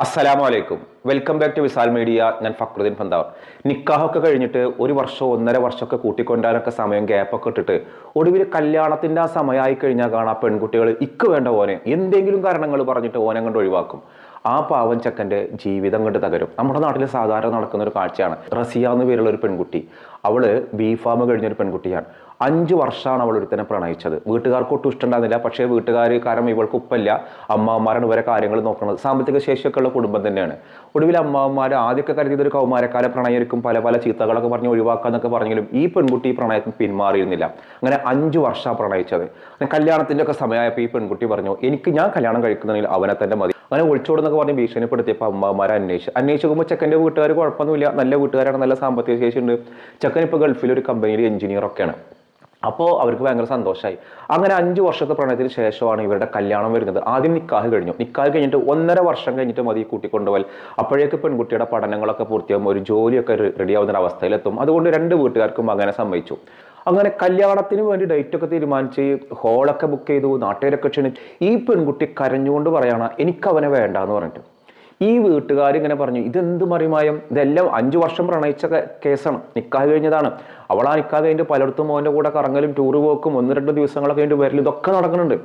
അസ്സലാമു അലൈക്കും welcome back to Visal media ഞാൻ ഫക്രുദ്ദീൻ പന്താവ് നിക്കാഹൊക്കെ കഴിഞ്ഞിട്ട് ഒരു വർഷം ഒന്നര വർഷമൊക്കെ കൂട്ടിക്കൊണ്ടാനൊക്കെ സമയം ഗ്യാപ്പൊക്കെ ഇട്ടിട്ട് ഒടുവിൽ കല്യാണത്തിന്റെ ആ സമയമായി കഴിഞ്ഞാൽ കാണാം പെൺകുട്ടികൾ ഇക്ക് വേണ്ട ഓനെ. എന്തെങ്കിലും കാരണങ്ങൾ പറഞ്ഞിട്ട് ഓനെ കണ്ട് ഒഴിവാക്കും. ആ പാവം ചെക്കന്റെ ജീവിതം കൊണ്ട് തകരും. നമ്മുടെ നാട്ടിൽ സാധാരണ നടക്കുന്ന ഒരു കാഴ്ചയാണ്. റസിയ എന്ന് പേരുള്ള ഒരു പെൺകുട്ടി. അവൾ ബി ഫാം കഴിഞ്ഞൊരു പെൺകുട്ടിയാണ്. അഞ്ച് വർഷമാണ് അവൾ ഒരുത്തനെ പ്രണയിച്ചത്. വീട്ടുകാർക്ക് ഒട്ടും ഇഷ്ടമുണ്ടായിരുന്നില്ല. പക്ഷേ വീട്ടുകാർ കാരണം ഇവൾക്ക് ഉപ്പല്ല. അമ്മാവന്മാരാണ് ഇവരെ കാര്യങ്ങൾ നോക്കുന്നത്. സാമ്പത്തിക ശേഷിയൊക്കെ ഉള്ള കുടുംബം തന്നെയാണ്. ഒടുവിൽ അമ്മാവന്മാർ ആദ്യമൊക്കെ കരുതിയത് ഒരു കൗമാരക്കാല പ്രണയരിക്കും പല പല ചീത്തകളൊക്കെ പറഞ്ഞ് ഒഴിവാക്കാന്നൊക്കെ പറഞ്ഞെങ്കിലും ഈ പെൺകുട്ടി പ്രണയത്തിന് പിന്മാറിയിരുന്നില്ല. അങ്ങനെ അഞ്ച് വർഷമാണ് പ്രണയിച്ചത്. കല്യാണത്തിന്റെ ഒക്കെ സമയമായപ്പോൾ ഈ പെൺകുട്ടി പറഞ്ഞു എനിക്ക് ഞാൻ കല്യാണം കഴിക്കുന്നുണ്ടെങ്കിൽ അവനെ തന്നെ മതി. അങ്ങനെ ഒളിച്ചോടെന്നൊക്കെ പറഞ്ഞ് ഭീഷണിപ്പെടുത്തിയപ്പോൾ അമ്മമാരെ അന്വേഷിച്ചു. നോക്കുമ്പോൾ ചെക്കന്റെ വീട്ടുകാർ കുഴപ്പമൊന്നുമില്ല. നല്ല വീട്ടുകാരാണ്. നല്ല സാമ്പത്തിക ശേഷിയുണ്ട്. ചെക്കൻ ഇപ്പോൾ ഗൾഫിൽ ഒരു കമ്പനിയിൽ എഞ്ചിനീയർ ഒക്കെയാണ്. അപ്പോൾ അവർക്ക് ഭയങ്കര സന്തോഷമായി അങ്ങനെ അഞ്ച് വർഷത്തെ പ്രണയത്തിന് ശേഷമാണ് ഇവരുടെ കല്യാണം വരുന്നത്. ആദ്യം നിക്കാഹ് കഴിഞ്ഞു. നിക്കാഹ് കഴിഞ്ഞിട്ട് ഒന്നര വർഷം കഴിഞ്ഞിട്ട് മതി കൂട്ടിക്കൊണ്ടുപോൽ അപ്പോഴേക്ക് പെൺകുട്ടിയുടെ പഠനങ്ങളൊക്കെ പൂർത്തിയാകും. ഒരു ജോലിയൊക്കെ റെഡിയാവുന്ന അവസ്ഥയിലെത്തും. അതുകൊണ്ട് രണ്ട് വീട്ടുകാർക്കും അങ്ങനെ സമ്മതിച്ചു. അങ്ങനെ കല്യാണത്തിന് വേണ്ടി ഡേറ്റ് ഒക്കെ തീരുമാനിച്ച് ഹോളൊക്കെ ബുക്ക് ചെയ്തു. നാട്ടുകാരൊക്കെ ക്ഷണിച്ചു. ഈ പെൺകുട്ടി കരഞ്ഞുകൊണ്ട് പറയാണ് എനിക്ക് അവനെ വേണ്ട എന്ന് പറഞ്ഞിട്ട്. ഈ വീട്ടുകാർ ഇങ്ങനെ പറഞ്ഞു ഇതെന്ത് മറിമായം? ഇതെല്ലാം അഞ്ചു വർഷം പ്രണയിച്ച കേസാണ്. നിക്കാഹ് കഴിഞ്ഞതാണ്. അവൾ ആ നിക്കാഹ് കഴിഞ്ഞിട്ട് പലയിടത്തും മോന്റെ കൂടെ കറങ്ങലും ടൂർ പോക്കും ഒന്ന് രണ്ട് ദിവസങ്ങളൊക്കെ കഴിഞ്ഞിട്ട് വരലും ഇതൊക്കെ നടക്കുന്നുണ്ട്.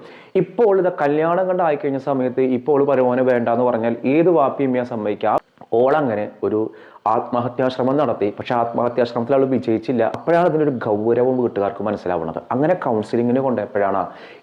ഇപ്പോൾ ഇത് കല്യാണം കണ്ട് ആയിക്കഴിഞ്ഞ സമയത്ത് ഇപ്പോൾ പരമോനെ വേണ്ട എന്ന് പറഞ്ഞാൽ ഏത് വാപ്പിയും ഞാൻ സമ്മതിക്കാം. ഓളങ്ങനെ ഒരു ആത്മഹത്യാശ്രമം നടത്തി. പക്ഷെ ആത്മഹത്യാശ്രമത്തിൽ അവൾ വിജയിച്ചില്ല. അപ്പോഴാണ് അതിനൊരു ഗൗരവം വീട്ടുകാർക്ക് മനസ്സിലാവുന്നത്. അങ്ങനെ കൗൺസിലിങ്ങിന് കൊണ്ടപ്പോഴാണ്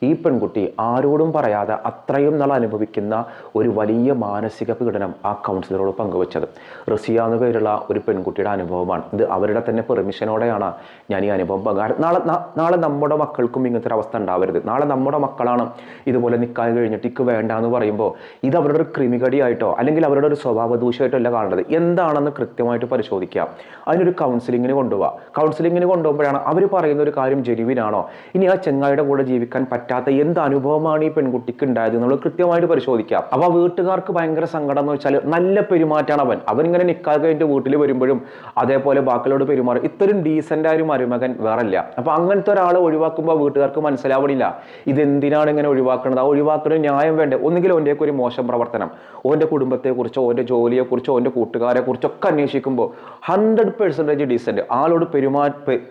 ഈ പെൺകുട്ടി ആരോടും പറയാതെ അത്രയും നാൾ അനുഭവിക്കുന്ന ഒരു വലിയ മാനസിക പീഡനം ആ കൗൺസിലറോട് പങ്കുവച്ചത്. റസിയ എന്ന പേരുള്ള ഒരു പെൺകുട്ടിയുടെ അനുഭവമാണ്. ഇത് അവരുടെ തന്നെ പെർമിഷനോടെയാണ് ഞാൻ ഈ അനുഭവം പങ്കാരം നാളെ നാളെ നമ്മുടെ മക്കൾക്കും ഇങ്ങനത്തെ ഒരു അവസ്ഥ ഉണ്ടാവരുത്. നാളെ നമ്മുടെ മക്കളാണ് ഇതുപോലെ നിൽക്കാൻ കഴിഞ്ഞിട്ട് ഇക്ക് വേണ്ട എന്ന് പറയുമ്പോൾ ഇത് അവരുടെ ഒരു ക്രിമികടിയായിട്ടോ അല്ലെങ്കിൽ അവരുടെ ഒരു സ്വഭാവ ദൂഷ്യമായിട്ടോ അല്ല കാണേണ്ടത്. എന്താണെന്ന് കൃത്യമായിട്ട് പരിശോധിക്കുക അതിനൊരു കൗൺസിലിങ്ങിന് കൊണ്ടുപോവുക കൗൺസിലിങ്ങിന് കൊണ്ടുപോകുമ്പോഴാണ് അവർ പറയുന്ന ഒരു കാര്യം ജെനുവിനാണോ ഇനി ആ ചെങ്ങായിയുടെ കൂടെ ജീവിക്കാൻ പറ്റാത്ത എന്ത് അനുഭവമാണ് ഈ പെൺകുട്ടിക്ക് ഉണ്ടായത് നമ്മൾ കൃത്യമായിട്ട് പരിശോധിക്കാം. അപ്പോൾ ആ വീട്ടുകാർക്ക് ഭയങ്കര സങ്കടം എന്ന് വെച്ചാൽ നല്ല പെരുമാറ്റാണ് അവൻ. അവൻ ഇങ്ങനെ നിൽക്കാതെ കഴിഞ്ഞിട്ട് വീട്ടിൽ വരുമ്പോഴും അതേപോലെ ബാക്കിലോട് പെരുമാറും. ഇത്രയും ഡീസന്റ് ആയ ഒരു മരുമകൻ വേറല്ല. അപ്പോൾ അങ്ങനത്തെ ഒരാളെ ഒഴിവാക്കുമ്പോൾ വീട്ടുകാർക്ക് മനസ്സിലാവണില്ല. ഇതെന്തിനാണ് ഇങ്ങനെ ഒഴിവാക്കുന്നത് ആ ഒഴിവാക്കുന്ന ന്യായം വേണ്ടേ? ഒന്നുകിൽ ഓന്റെയൊക്കെ ഒരു മോശം പ്രവർത്തനം. ഓന്റെ കുടുംബത്തെക്കുറിച്ചോ ഓന്റെ ജോലിയെക്കുറിച്ചോ ഓന്റെ കൂട്ടുകാരെ കുറിച്ചൊക്കെ അന്വേഷിക്കുമ്പോൾ ഹൺഡ്രഡ് പെർസെന്റേജ് ഡീസന്റ് ആളോട് പെരുമാ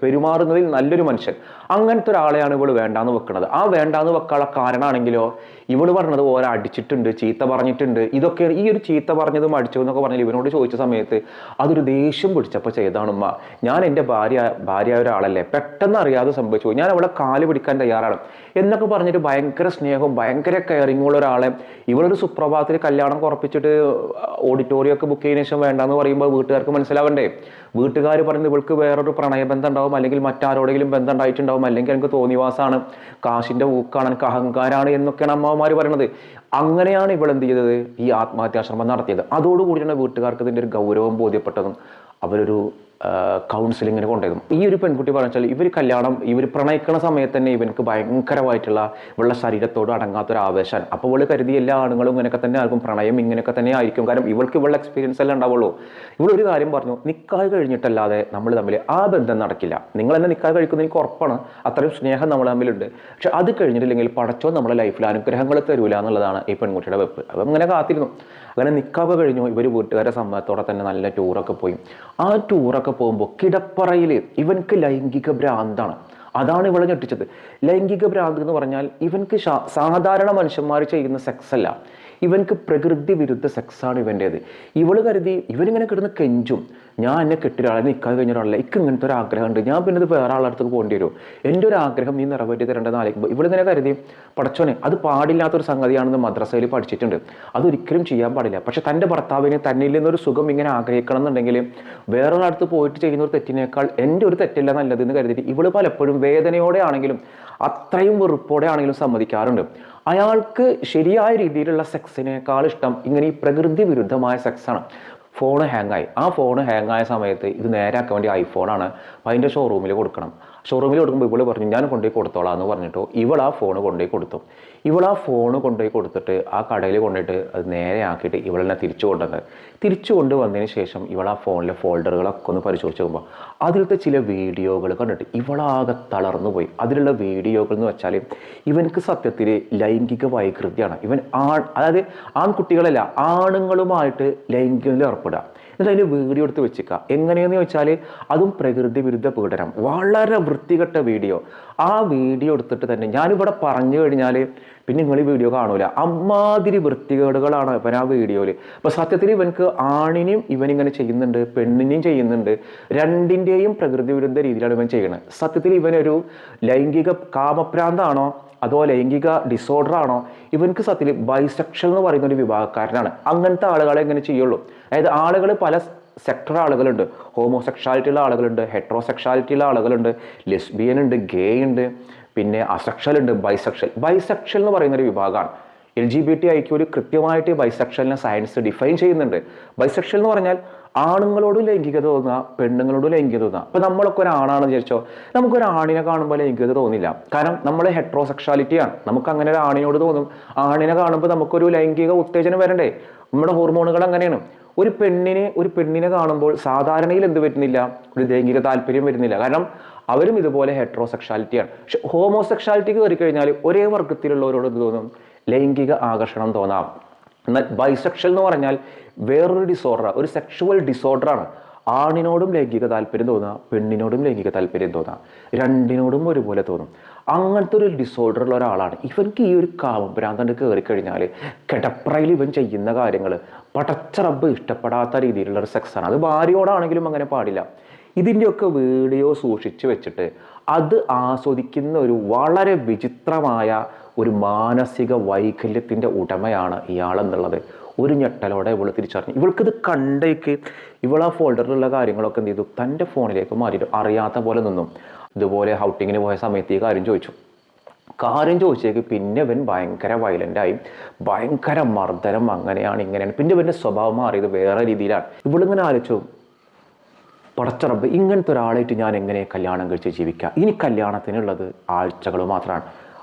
പെരുമാറുന്നതിൽ നല്ലൊരു മനുഷ്യൻ. അങ്ങനത്തെ ഒരാളെയാണ് ഇവൾ വേണ്ടാന്ന് വെക്കുന്നത് ആ വേണ്ടാന്ന് വെക്കാനുള്ള കാരണമാണെങ്കിലോ ഇവൾ പറഞ്ഞത് ഓരോ അടിച്ചിട്ടുണ്ട് ചീത്ത പറഞ്ഞിട്ടുണ്ട്. ഇതൊക്കെ ഈ ഒരു ചീത്ത പറഞ്ഞതും അടിച്ചു എന്നൊക്കെ പറഞ്ഞാൽ ഇവനോട് ചോദിച്ച സമയത്ത്? അതൊരു ദേഷ്യം പിടിച്ചപ്പോൾ ചെയ്താണുമ്മ ഞാൻ എന്റെ ഭാര്യ ഭാര്യ ഒരാളല്ലേ. പെട്ടെന്ന് അറിയാതെ സംഭവിച്ചു ഞാൻ അവളെ കാൽ പിടിക്കാൻ തയ്യാറാണ്. എന്നൊക്കെ പറഞ്ഞിട്ട് ഭയങ്കര സ്നേഹവും ഭയങ്കര കെയറിങ്ങുള്ള ഒരാളെ ഇവളൊരു സുപ്രഭാതത്തിൽ കല്യാണം കുറപ്പിച്ചിട്ട് ഓഡിറ്റോറിയം ഒക്കെ ബുക്ക് ചെയ്യുന്ന ശേഷം വേണ്ടാന്ന് പറയുമ്പോൾ വീട്ടുകാർക്ക് മനസ്സിലാവണ്ടേ? വീട്ടുകാർ പറയുന്നത് ഇവൾക്ക് വേറൊരു പ്രണയബന്ധം ഉണ്ടാവും അല്ലെങ്കിൽ മറ്റാരോടെങ്കിലും ബന്ധം ഉണ്ടായിട്ടുണ്ടാവും അല്ലെങ്കിൽ എനിക്ക് തോന്നിവാസാണ് കാശിന്റെ ഊക്കാണ് എനിക്ക് അഹങ്കാരാണ് എന്നൊക്കെയാണ് അമ്മമാർ പറയുന്നത് അങ്ങനെയാണ് ഇവൾ എന്ത് ചെയ്തത്? ഈ ആത്മഹത്യാശ്രമം നടത്തിയത്. അതോടുകൂടിയാണ് വീട്ടുകാർക്ക് ഇതിന്റെ ഒരു ഗൗരവം ബോധ്യപ്പെട്ടതും. അവരൊരു കൗൺസിലിങ്ങിന് കൊണ്ടുവരും. ഈ ഒരു പെൺകുട്ടി പറഞ്ഞാൽ ഇവർ കല്യാണം ഇവർ പ്രണയിക്കുന്ന സമയത്ത് തന്നെ ഇവർക്ക് ഭയങ്കരമായിട്ടുള്ള ഇവളുടെ ശരീരത്തോട് അടങ്ങാത്തൊരു ആവേശമാണ്. അപ്പോൾ ഇവൾ കരുതി എല്ലാ ആണുങ്ങളും ഇങ്ങനെയൊക്കെ തന്നെ ആയിരിക്കും പ്രണയം ഇങ്ങനെയൊക്കെ തന്നെ ആയിരിക്കും. കാരണം ഇവൾക്ക് ഇവളുടെ എക്സ്പീരിയൻസ് എല്ലാം ഉണ്ടാവുള്ളൂ. ഒരു കാര്യം പറഞ്ഞു നിക്കാഹ് കഴിഞ്ഞിട്ടല്ലാതെ നമ്മൾ തമ്മിൽ ആ ബന്ധം നടക്കില്ല. നിങ്ങൾ എന്നെ നിക്കാഹ് കഴിക്കുന്നത് എനിക്ക് ഉറപ്പാണ്. അത്രയും സ്നേഹം നമ്മൾ തമ്മിലുണ്ട്. പക്ഷെ അത് കഴിഞ്ഞിട്ടില്ലെങ്കിൽ പടച്ചോ നമ്മുടെ ലൈഫിൽ അനുഗ്രഹങ്ങൾ തരൂല എന്നുള്ളതാണ് ഈ പെൺകുട്ടിയുടെ വെപ്പ്. അപ്പം അങ്ങനെ കാത്തിരുന്നു. അങ്ങനെ നിക്കാഹ് കഴിഞ്ഞു ഇവർ വീട്ടുകാരുടെ സമ്മതത്തോടെ തന്നെ നല്ല ടൂറൊക്കെ പോയി. ആ ടൂറൊക്കെ പോകുമ്പോൾ കിടപ്പറയിൽ ഇവൻക്ക് ലൈംഗിക ഭ്രാന്താണ്. അതാണ് ഇവളെ ഞെട്ടിച്ചത്. ലൈംഗിക ഭ്രാന്ത് എന്ന് പറഞ്ഞാൽ ഇവൻക്ക് സാധാരണ മനുഷ്യന്മാർ ചെയ്യുന്ന സെക്സ് അല്ല. ഇവൻക്ക് പ്രകൃതി വിരുദ്ധ സെക്സാണ് ഇവന്റേത്. ഇവൾ കരുതി ഇവനിങ്ങനെ കിടന്ന് കെഞ്ചും. ഞാൻ എന്നെ കെട്ടിയൊരാളെ നിൽക്കാൻ കഴിഞ്ഞ ഒരാളല്ല എനിക്ക് ഇങ്ങനത്തെ ഒരു ആഗ്രഹമുണ്ട്. ഞാൻ പിന്നെ വേറെ ആളുടെ അടുത്തേക്ക് പോകേണ്ടി വരും. എന്റെ ഒരു ആഗ്രഹം നീ നിറവേറ്റി തരേണ്ടതെന്ന് ആലോചിക്കുമ്പോൾ ഇവളിങ്ങനെ കരുതി പടച്ചോനെ അത് പാടില്ലാത്തൊരു സംഗതിയാണെന്ന് മദ്രസയിൽ പഠിച്ചിട്ടുണ്ട്. അതൊരിക്കലും ചെയ്യാൻ പാടില്ല. പക്ഷെ തന്റെ ഭർത്താവിനെ തന്നിൽ നിന്നൊരു സുഖം ഇങ്ങനെ ആഗ്രഹിക്കണം എന്നുണ്ടെങ്കിൽ വേറൊരാടുത്ത് പോയിട്ട് ചെയ്യുന്ന ഒരു തെറ്റിനേക്കാൾ എന്റെ ഒരു തെറ്റല്ല നല്ലതെന്ന് കരുതിയിട്ട് ഇവൾ പലപ്പോഴും വേദനയോടെ ആണെങ്കിലും അത്രയും വെറുപ്പോടെ ആണെങ്കിലും സമ്മതിക്കാറുണ്ട്. അയാൾക്ക് ശരിയായ രീതിയിലുള്ള സെക്സിനേക്കാൾ ഇഷ്ടം ഇങ്ങനെ ഈ പ്രകൃതി വിരുദ്ധമായ സെക്സാണ് ഫോൺ ഹാങ്ങായി ആ ഫോൺ ഹാങ്ങായ സമയത്ത് ഇത് നേരാക്കാൻ വേണ്ടി ഐഫോണാണ് അപ്പം അതിന്റെ ഷോറൂമിൽ കൊടുക്കണം. ഷോറൂമിൽ കൊടുക്കുമ്പോൾ ഇവൾ പറഞ്ഞു ഞാൻ കൊണ്ടുപോയി കൊടുത്തോളാം എന്ന് പറഞ്ഞിട്ടോ ഇവൾ ആ ഫോൺ കൊണ്ടുപോയി കൊടുത്തു. ഇവൾ ആ ഫോൺ കൊണ്ടുപോയി കൊടുത്തിട്ട് ആ കടയിൽ കൊണ്ടുപോയിട്ട് അത് നേരെ ആക്കിയിട്ട് ഇവളെന്നെ തിരിച്ചു കൊണ്ടുവന്നത് തിരിച്ചു കൊണ്ടുവന്നതിന് ശേഷം ഇവൾ ആ ഫോണിലെ ഫോൾഡറുകളൊക്കെ ഒന്ന് പരിശോധിച്ച് നോക്കുമ്പോൾ അതിലത്തെ ചില വീഡിയോകൾ കണ്ടിട്ട് ഇവളാകെ തളർന്നു പോയി. അതിലുള്ള വീഡിയോകൾ എന്ന് വെച്ചാൽ ഇവനക്ക് സത്യത്തിൽ ലൈംഗിക വൈകൃതിയാണ്. ഇവൻ ആൺ അതായത് ആൺകുട്ടികളല്ല ആണുങ്ങളുമായിട്ട് ലൈംഗികത്തിൽ ഏർപ്പെടുക എന്നിട്ട് അതിന് വീഡിയോ എടുത്ത് വെച്ചിക്കുക എങ്ങനെയെന്ന് ചോദിച്ചാൽ അതും പ്രകൃതി വിരുദ്ധ പീഡനം. വളരെ വൃത്തികെട്ട വീഡിയോ ആ വീഡിയോ എടുത്തിട്ട് തന്നെ ഞാനിവിടെ പറഞ്ഞു കഴിഞ്ഞാൽ പിന്നെ നിങ്ങൾ ഈ വീഡിയോ കാണൂല. അമ്മാതിരി വൃത്തികേടുകളാണ് ഇവൻ ആ വീഡിയോയിൽ അപ്പോൾ സത്യത്തിൽ ഇവനക്ക് ആണിനെയും ഇവനിങ്ങനെ ചെയ്യുന്നുണ്ട് പെണ്ണിനെയും ചെയ്യുന്നുണ്ട്. രണ്ടിന്റെയും പ്രകൃതി വിരുദ്ധ രീതിയിലാണ് ഇവൻ ചെയ്യുന്നത് സത്യത്തിൽ ഇവനൊരു ലൈംഗിക കാമപ്രാന്താണോ അതോ ലൈംഗിക ഡിസോർഡർ ആണോ? ഇവർക്ക് സത്യത്തിൽ ബൈസെക്ഷൽ എന്ന് പറയുന്ന ഒരു വിഭാഗക്കാരനാണ്. അങ്ങനത്തെ ആളുകളെ എങ്ങനെ ചെയ്യുള്ളൂ. അതായത് ആളുകൾ പല സെക്ടർ ആളുകളുണ്ട്. ഹോമോസെക്ഷാലിറ്റി ഉള്ള ആളുകളുണ്ട് ഹെട്രോസെക്ഷാലിറ്റി ഉള്ള ആളുകളുണ്ട് ലെസ്ബിയൻ ഉണ്ട് ഗേ ഉണ്ട് പിന്നെ അസെക്ഷൽ ഉണ്ട് ബൈസെക്ഷൽ ബൈസെക്ഷൽ എന്ന് പറയുന്ന ഒരു വിഭാഗമാണ്. എൽ ജി ബി ടി ഐക്ക് ഒരു കൃത്യമായിട്ട് ബൈസെക്ഷലിനെ സയൻസ് ഡിഫൈൻ ചെയ്യുന്നുണ്ട്. ബൈസെക്ഷൽ എന്ന് പറഞ്ഞാൽ ആണുങ്ങളോടും ലൈംഗികത തോന്നുക പെണ്ണുങ്ങളോടും ലൈംഗികത തോന്നുക. അപ്പം നമ്മളൊക്കെ ഒരു ആണാണെന്ന് വിചാരിച്ചോ നമുക്കൊരു ആണിനെ കാണുമ്പോൾ ലൈംഗികത തോന്നില്ല. കാരണം നമ്മൾ ഹെട്രോസെക്ഷാലിറ്റിയാണ് നമുക്ക് അങ്ങനെ ഒരു ആണിനോട് തോന്നും. ആണിനെ കാണുമ്പോൾ നമുക്കൊരു ലൈംഗിക ഉത്തേജനം വരണ്ടേ? നമ്മുടെ ഹോർമോണുകൾ അങ്ങനെയാണ്. ഒരു പെണ്ണിനെ ഒരു പെണ്ണിനെ കാണുമ്പോൾ സാധാരണയിൽ എന്ത് വരുന്നില്ല ഒരു ലൈംഗിക താല്പര്യം വരുന്നില്ല. കാരണം അവരും ഇതുപോലെ ഹെട്രോസെക്ഷാലിറ്റിയാണ് പക്ഷെ ഹോമോസെക്ഷാലിറ്റിക്ക് കയറി കഴിഞ്ഞാൽ ഒരേ വർഗത്തിലുള്ളവരോട് എന്ത് തോന്നും? ലൈംഗിക ആകർഷണം തോന്നാം. എന്നാൽ ബൈസെക്ഷൽ എന്ന് പറഞ്ഞാൽ വേറൊരു ഡിസോർഡർ ഒരു സെക്ഷുവൽ ഡിസോർഡറാണ് ആണിനോടും ലൈംഗിക താല്പര്യം തോന്നുക പെണ്ണിനോടും ലൈംഗിക താല്പര്യം തോന്നുക രണ്ടിനോടും ഒരുപോലെ തോന്നും. അങ്ങനത്തെ ഒരു ഡിസോർഡർ ഉള്ള ഒരാളാണ്. ഇവർക്ക് ഈ ഒരു കാമഭ്രാന്തണ്ട് കയറി കഴിഞ്ഞാൽ കിടപ്രയിൽ ഇവൻ ചെയ്യുന്ന കാര്യങ്ങൾ പടച്ചറബ് ഇഷ്ടപ്പെടാത്ത രീതിയിലുള്ള ഒരു സെക്സാണ് അത് ഭാര്യയോടാണെങ്കിലും അങ്ങനെ പാടില്ല. ഇതിന്റെയൊക്കെ വീഡിയോ സൂക്ഷിച്ചു വെച്ചിട്ട് അത് ആസ്വദിക്കുന്ന ഒരു വളരെ വിചിത്രമായ ഒരു മാനസിക വൈകല്യത്തിന്റെ ഉടമയാണ് ഇയാളെന്നുള്ളത്. ഒരു ഞെട്ടലോടെ ഇവൾ തിരിച്ചറിഞ്ഞു. ഇവൾക്കിത് കണ്ടേക്ക് ഇവൾ ആ ഫോൾഡറിലുള്ള കാര്യങ്ങളൊക്കെ എന്ത് ചെയ്തു? തന്റെ ഫോണിലേക്ക് മാറ്റിയിട്ട്. അറിയാത്ത പോലെ നിന്നും. ഇതുപോലെ ഹൗട്ടിങ്ങിന് പോയ സമയത്ത് ഈ കാര്യം ചോദിച്ചു. കാര്യം ചോദിച്ചേക്ക് പിന്നെ ഇവൻ ഭയങ്കര വയലന്റായി ഭയങ്കര മർദ്ദനം. അങ്ങനെയാണ് ഇങ്ങനെയാണ്. പിന്നെ ഇവന്റെ സ്വഭാവം മാറിയത് വേറെ രീതിയിലാണ്. ഇവളിങ്ങനെ ആലോചിച്ചു. പടച്ചറബ് ഇങ്ങനത്തെ ഒരാളായിട്ട് ഞാൻ എങ്ങനെ കല്യാണം കഴിച്ച് ജീവിക്കാം? ഇനി കല്യാണത്തിനുള്ളത് ആഴ്ചകൾ മാത്രമാണ്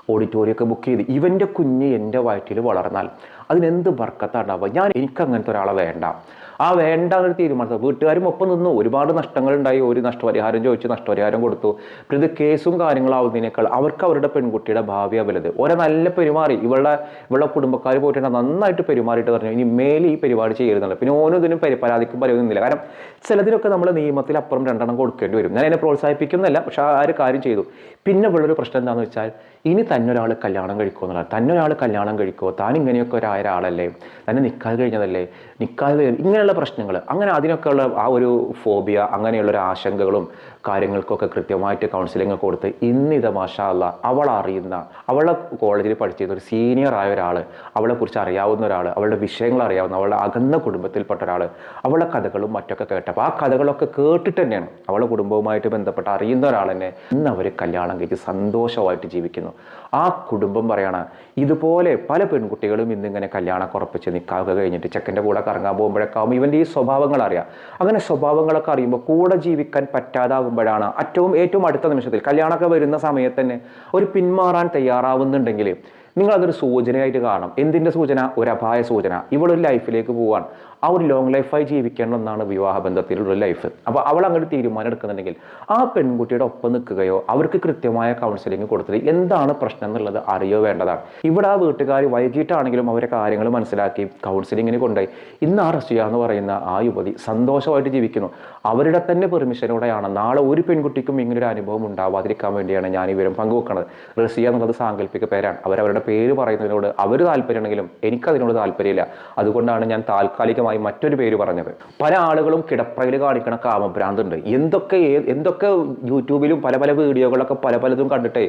ഓഡിറ്റോറിയമൊക്കെ ബുക്ക് ചെയ്ത് ഇവന്റെ കുഞ്ഞ് എന്റെ വയറ്റിൽ വളർന്നാൽ അതിനെന്ത് ബർക്കത്താണ്ടാവുക ഞാൻ എനിക്ക് അങ്ങനത്തെ ഒരാളെ വേണ്ട. ആ വേണ്ട എന്നൊരു തീരുമാനം വീട്ടുകാരും ഒപ്പം നിന്നു. ഒരുപാട് നഷ്ടങ്ങളുണ്ടായി. ഒരു നഷ്ടപരിഹാരം ചോദിച്ചു നഷ്ടപരിഹാരം കൊടുത്തു. പിന്നെ ഇത് കേസും കാര്യങ്ങളാവുന്നതിനേക്കാൾ അവർക്ക് അവരുടെ പെൺകുട്ടിയുടെ ഭാവിയാ വലുത്. ഒരേ നല്ല പെരുമാറി. ഇവളുടെ ഇവളുടെ കുടുംബക്കാർ പോയിട്ടുണ്ട്. നന്നായിട്ട് പെരുമാറിയിട്ട് പറഞ്ഞു. ഇനി മേലെ ഈ പരിപാടി ചെയ്യരുന്നുണ്ട് പിന്നെ ഓരോ ഇതിനും പരി- പരാതിക്കും പറയുന്നില്ല കാരണം ചിലതിനൊക്കെ നമ്മൾ നിയമത്തിൽ അപ്പുറം രണ്ടെണ്ണം കൊടുക്കേണ്ടി വരും. ഞാൻ അതിനെ പ്രോത്സാഹിപ്പിക്കുന്നില്ല. പക്ഷെ ആ ഒരു കാര്യം ചെയ്തു. പിന്നെ ഉള്ളൊരു പ്രശ്നം എന്താണെന്ന് വെച്ചാൽ ഇനി തന്നെ ഒരാൾ കല്യാണം കഴിക്കുമോ എന്നുള്ളത് തന്നെ ഒരാൾ കല്യാണം കഴിക്കുമോ താൻ ഇങ്ങനെയൊക്കെ ഒരായ ഒരാളല്ലേ തന്നെ നിൽക്കാതെ കഴിഞ്ഞതല്ലേ? നിൽക്കാതെ ഇങ്ങനെയുള്ള പ്രശ്നങ്ങൾ അങ്ങനെ അതിനൊക്കെയുള്ള ആ ഒരു ഫോബിയ അങ്ങനെയുള്ള ഒരു ആശങ്കകളും കാര്യങ്ങൾക്കൊക്കെ കൃത്യമായിട്ട് കൗൺസിലിംഗ് കൊടുത്ത് ഇന്നിത മാഷാ അല്ല അവൾ അറിയുന്ന അവളെ കോളേജിൽ പഠിച്ചിരുന്ന ഒരു സീനിയർ ആയ ഒരാൾ അവളെ കുറിച്ച് അറിയാവുന്ന ഒരാൾ അവളുടെ വിഷയങ്ങൾ അറിയാവുന്ന അവളുടെ അകന്ന കുടുംബത്തിൽപ്പെട്ട ഒരാൾ അവളെ കഥകളും മറ്റൊക്കെ കേട്ടപ്പോൾ ആ കഥകളൊക്കെ കേട്ടിട്ട് തന്നെയാണ് അവളെ കുടുംബവുമായിട്ട് ബന്ധപ്പെട്ട് അറിയുന്ന ഒരാൾ തന്നെ ഇന്ന് അവർ കല്യാണം കഴിച്ച് സന്തോഷമായിട്ട് ജീവിക്കുന്നു. ആ കുടുംബം പറയാണ് ഇതുപോലെ പല പെൺകുട്ടികളും ഇന്നിങ്ങനെ കല്യാണം ഉറപ്പിച്ച് നിൽക്കാതെ കഴിഞ്ഞിട്ട് ചെക്കന്റെ കൂടെ കറങ്ങാൻ പോകുമ്പോഴേക്കാവും ഇവന്റെ ഈ സ്വഭാവങ്ങൾ അറിയാം അങ്ങനെ സ്വഭാവങ്ങളൊക്കെ അറിയുമ്പോൾ കൂടെ ജീവിക്കാൻ പറ്റാതാകുമ്പോഴാണ് അറ്റവും ഏറ്റവും അടുത്ത നിമിഷത്തിൽ കല്യാണമൊക്കെ വരുന്ന സമയത്ത് തന്നെ ഒരു പിന്മാറാൻ തയ്യാറാവുന്നുണ്ടെങ്കിൽ നിങ്ങൾ അതൊരു സൂചനയായിട്ട് കാണണം എന്തിന്റെ സൂചന? ഒരു അപായ സൂചന. ഇവളൊരു ലൈഫിലേക്ക് പോവാൻ ആ ഒരു ലോങ് ലൈഫായി ജീവിക്കണം എന്നാണ് വിവാഹ ബന്ധത്തിലുള്ള ലൈഫ് അപ്പോൾ അവൾ അങ്ങോട്ട് തീരുമാനം എടുക്കുന്നുണ്ടെങ്കിൽ ആ പെൺകുട്ടിയുടെ ഒപ്പം നിൽക്കുകയോ അവർക്ക് കൃത്യമായ കൗൺസിലിംഗ് കൊടുത്തിട്ട് എന്താണ് പ്രശ്നം എന്നുള്ളത് അറിയോ വേണ്ടതാണ്. ഇവിടെ ആ വീട്ടുകാർ വൈകിട്ടാണെങ്കിലും അവരെ കാര്യങ്ങൾ മനസ്സിലാക്കി കൗൺസിലിങ്ങിന് കൊണ്ടുപോയി. ഇന്ന് ആ റസിയ എന്ന് പറയുന്ന ആ യുവതി സന്തോഷമായിട്ട് ജീവിക്കുന്നു. അവരുടെ തന്നെ പെർമിഷനോടെയാണ് നാളെ ഒരു പെൺകുട്ടിക്കും ഇങ്ങനൊരു അനുഭവം ഉണ്ടാവാതിരിക്കാൻ വേണ്ടിയാണ് ഞാൻ ഈ വിവരം പങ്കുവെക്കുന്നത് റസിയ എന്നുള്ളത് സാങ്കല്പിക പേരാണ്. അവരവരുടെ പേര് പറയുന്നതിനോട് അവർ താല്പര്യമുണ്ടെങ്കിലും എനിക്കതിനോട് താല്പര്യമില്ല. അതുകൊണ്ടാണ് ഞാൻ താൽക്കാലികമായി മറ്റൊരു പേര് പറഞ്ഞത്. പല ആളുകളും കിടപ്പറയിൽ കാണിക്കണ കാമഭ്രാന്തുണ്ട് എന്തൊക്കെ എന്തൊക്കെ യൂട്യൂബിലും പല പല വീഡിയോകളൊക്കെ പല പലതും കണ്ടിട്ടേ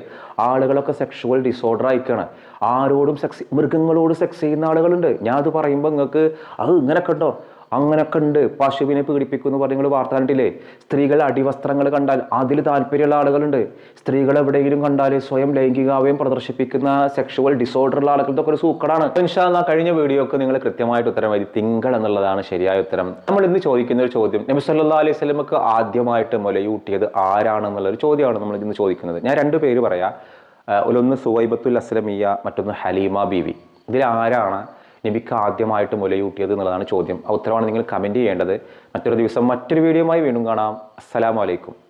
ആളുകളൊക്കെ സെക്ഷുവൽ ഡിസോർഡർ ആയിക്കാണ്. ആരോടും സെക്സ് മൃഗങ്ങളോട് സെക്സ് ചെയ്യുന്ന ആളുകളുണ്ട്. ഞാൻ അത് പറയുമ്പോൾ നിങ്ങൾക്ക് അത് ഇങ്ങനെ ഉണ്ടോ? അങ്ങനെയൊക്കെ ഉണ്ട് പശുവിനെ പീഡിപ്പിക്കുന്നു പറഞ്ഞ് നിങ്ങൾ വാർത്ത കണ്ടില്ലേ സ്ത്രീകൾ അടിവസ്ത്രങ്ങൾ കണ്ടാൽ അതിൽ താല്പര്യമുള്ള ആളുകളുണ്ട്. സ്ത്രീകൾ എവിടെയെങ്കിലും കണ്ടാൽ സ്വയം ലൈംഗികാവയം പ്രദർശിപ്പിക്കുന്ന സെക്ഷുവൽ ഡിസോർഡറുള്ള ആളുകളുടെ ഒരു സൂക്കടാണ്. ഇൻഷാല്ല കഴിഞ്ഞ വീഡിയോക്ക് നിങ്ങൾ കൃത്യമായിട്ട് ഉത്തരം വരി. തിങ്കൾ എന്നുള്ളതാണ് ശരിയായ ഉത്തരം. നമ്മൾ ഇന്ന് ചോദിക്കുന്ന ഒരു ചോദ്യം നബി സല്ലാ അലൈഹി സ്വലമക്ക് ആദ്യമായിട്ട് മുലയൂട്ടിയത് ആരാണെന്നുള്ള ഒരു ചോദ്യമാണ് നമ്മൾ ഇന്ന് ചോദിക്കുന്നത്. ഞാൻ രണ്ട് പേര് പറയാം. ഒന്ന് സുവൈബത്തുൽ അസ്ലമിയ മറ്റൊന്ന് ഹലീമ ബീവി. ഇതിൽ ആരാണ്? നബിക്ക് ആദ്യമായിട്ട് മുലയൂട്ടിയത് എന്നുള്ളതാണ് ചോദ്യം. ആ ഉത്തരവാണ് നിങ്ങൾ കമന്റ് ചെയ്യേണ്ടത്. മറ്റൊരു ദിവസം മറ്റൊരു വീഡിയോയുമായി വീണ്ടും കാണാം. അസ്സലാമലൈക്കും